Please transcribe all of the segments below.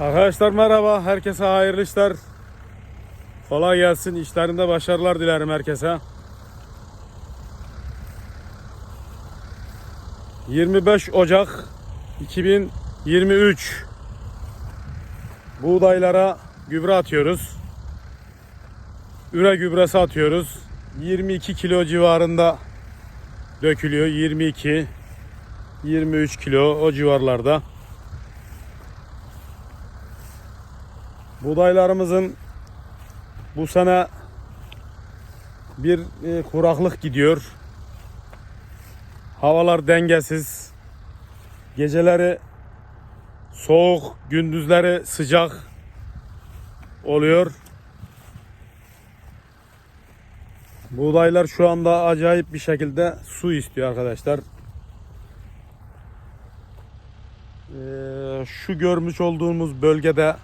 Arkadaşlar merhaba. Herkese hayırlı işler. Kolay gelsin. İşlerinde başarılar dilerim herkese. 25 Ocak 2023 Buğdaylara gübre atıyoruz. Üre gübresi atıyoruz. 22 kilo civarında dökülüyor. 22 23 kilo o civarlarda. Buğdaylarımızın bu sene bir e, kuraklık gidiyor. Havalar dengesiz. Geceleri soğuk, gündüzleri sıcak oluyor. Buğdaylar şu anda acayip bir şekilde su istiyor arkadaşlar. Ee, şu görmüş olduğumuz bölgede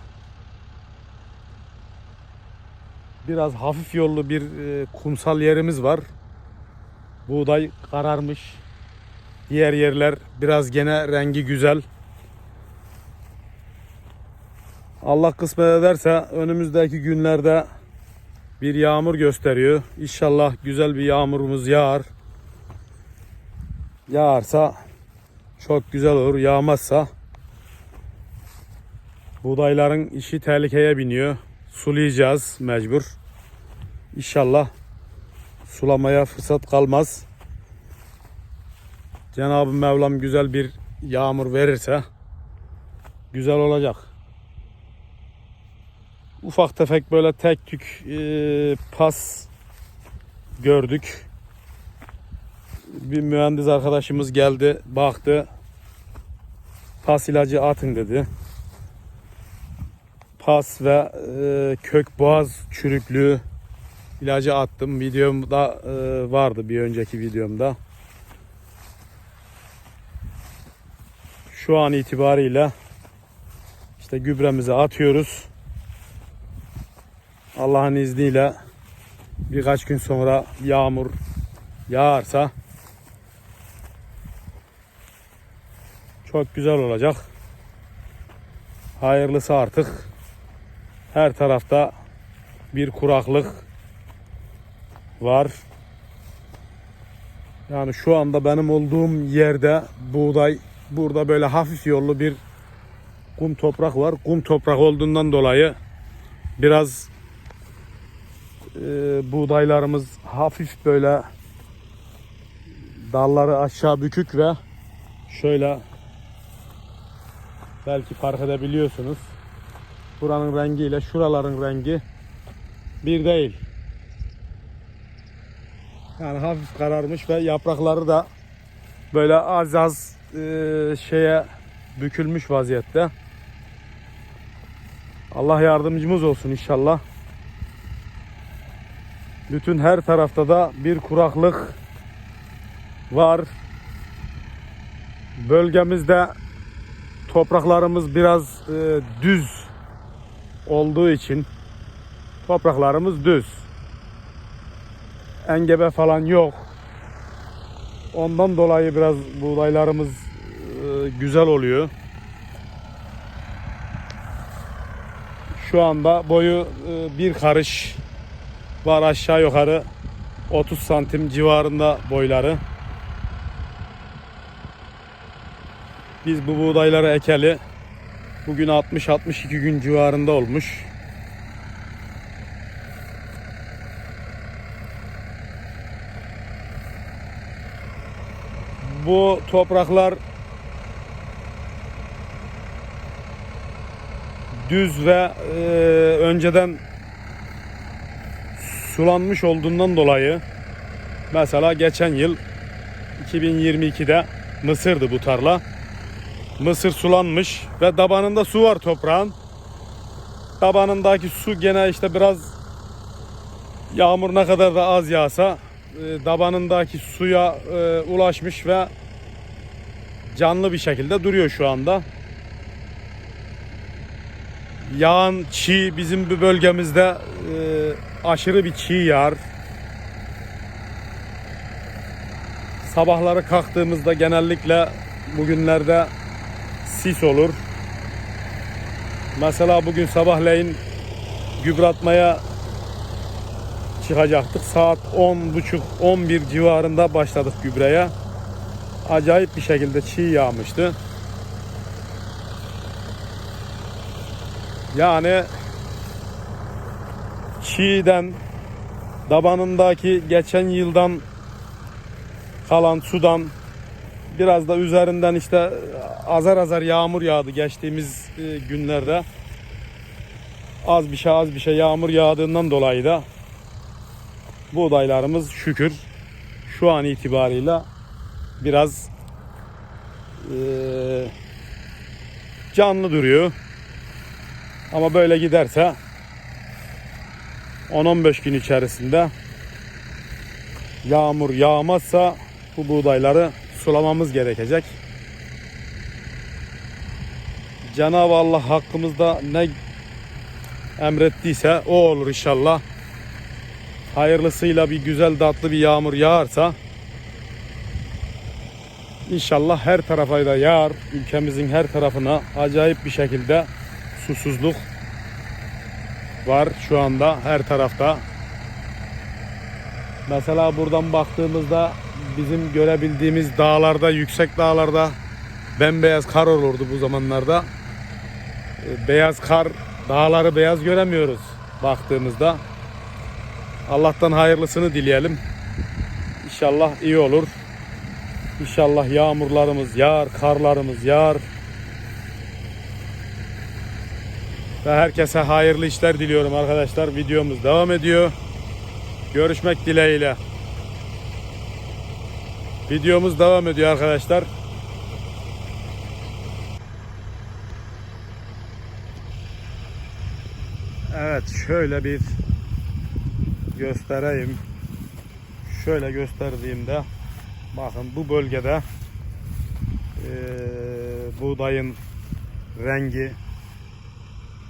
biraz hafif yollu bir e, kumsal yerimiz var. Buğday kararmış. Diğer yerler biraz gene rengi güzel. Allah kısmet ederse önümüzdeki günlerde bir yağmur gösteriyor. İnşallah güzel bir yağmurumuz yağar. Yağarsa çok güzel olur. Yağmazsa buğdayların işi tehlikeye biniyor. Sulayacağız mecbur. İnşallah sulamaya fırsat kalmaz. Cenab-ı Mevlam güzel bir yağmur verirse güzel olacak. Ufak tefek böyle tek tük e, pas gördük. Bir mühendis arkadaşımız geldi, baktı. Pas ilacı atın dedi. Pas ve e, kök boğaz çürüklüğü ilacı attım. Videomda e, vardı bir önceki videomda. Şu an itibariyle işte gübremizi atıyoruz. Allah'ın izniyle birkaç gün sonra yağmur yağarsa çok güzel olacak. Hayırlısı artık. Her tarafta bir kuraklık var. Yani şu anda benim olduğum yerde buğday burada böyle hafif yollu bir kum toprak var. Kum toprak olduğundan dolayı biraz e, buğdaylarımız hafif böyle dalları aşağı bükük ve şöyle belki fark edebiliyorsunuz. Buranın rengiyle şuraların rengi bir değil. Yani hafif kararmış ve yaprakları da böyle az az e, şeye bükülmüş vaziyette. Allah yardımcımız olsun inşallah. Bütün her tarafta da bir kuraklık var. Bölgemizde topraklarımız biraz e, düz olduğu için topraklarımız düz. Engebe falan yok. Ondan dolayı biraz buğdaylarımız e, güzel oluyor. Şu anda boyu e, bir karış var aşağı yukarı 30 santim civarında boyları. Biz bu buğdayları ekeli bugün 60-62 gün civarında olmuş. Bu topraklar düz ve e, önceden sulanmış olduğundan dolayı mesela geçen yıl 2022'de Mısır'dı bu tarla. Mısır sulanmış ve tabanında su var toprağın. Tabanındaki su gene işte biraz yağmur ne kadar da az yağsa e, tabanındaki suya e, ulaşmış ve canlı bir şekilde duruyor şu anda. Yağan çiğ bizim bu bölgemizde e, aşırı bir çiğ yağar. Sabahları kalktığımızda genellikle bugünlerde sis olur. Mesela bugün sabahleyin gübre atmaya çıkacaktık. Saat 10.30-11 civarında başladık gübreye. Acayip bir şekilde çiğ yağmıştı. Yani çiğden dabanındaki geçen yıldan kalan sudan biraz da üzerinden işte azar azar yağmur yağdı geçtiğimiz e, günlerde. Az bir şey az bir şey yağmur yağdığından dolayı da buğdaylarımız şükür şu an itibarıyla biraz e, canlı duruyor. Ama böyle giderse 10-15 gün içerisinde yağmur yağmazsa bu buğdayları sulamamız gerekecek. Cenab-ı Allah hakkımızda ne emrettiyse o olur inşallah. Hayırlısıyla bir güzel tatlı bir yağmur yağarsa inşallah her tarafa da yağar. Ülkemizin her tarafına acayip bir şekilde susuzluk var şu anda her tarafta. Mesela buradan baktığımızda bizim görebildiğimiz dağlarda, yüksek dağlarda bembeyaz kar olurdu bu zamanlarda. E, Beyaz kar, dağları beyaz göremiyoruz baktığımızda. Allah'tan hayırlısını dileyelim. İnşallah iyi olur. İnşallah yağmurlarımız yağar, karlarımız yağar. Ve herkese hayırlı işler diliyorum arkadaşlar. Videomuz devam ediyor. Görüşmek dileğiyle. Videomuz devam ediyor arkadaşlar. Evet şöyle bir göstereyim. Şöyle gösterdiğimde bakın bu bölgede eee, buğdayın rengi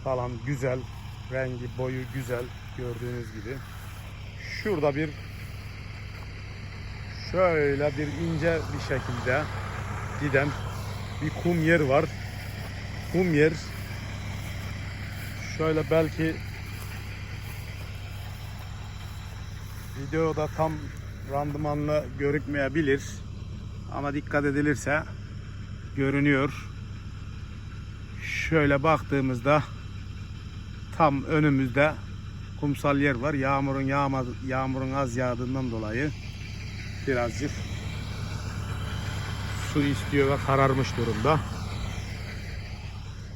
falan güzel. Rengi boyu güzel gördüğünüz gibi. Şurada bir şöyle bir ince bir şekilde giden bir kum yer var. Kum yer şöyle belki videoda tam randımanlı görükmeyebilir ama dikkat edilirse görünüyor. Şöyle baktığımızda tam önümüzde kumsal yer var. Yağmurun yağma, yağmurun az yağdığından dolayı birazcık su istiyor ve kararmış durumda.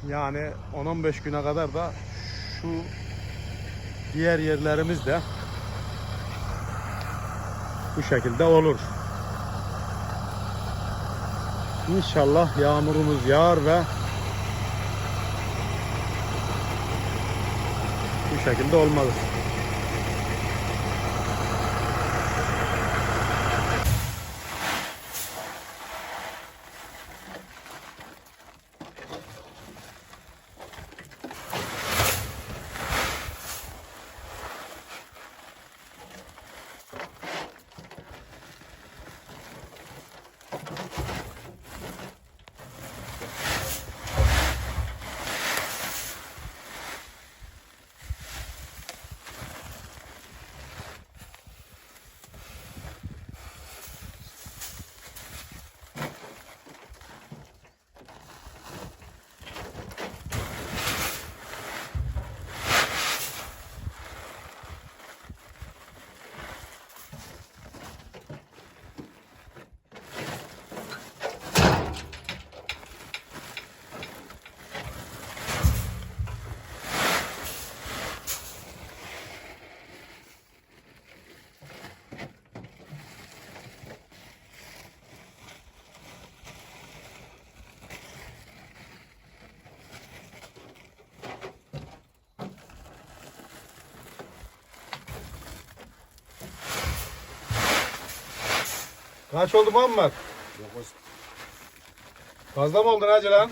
Yani 10-15 güne kadar da şu diğer yerlerimiz de bu şekilde olur. İnşallah yağmurumuz yağar ve bu şekilde olmalı. Kaç oldu Muhammed? Fazla mı oldu Hacı lan?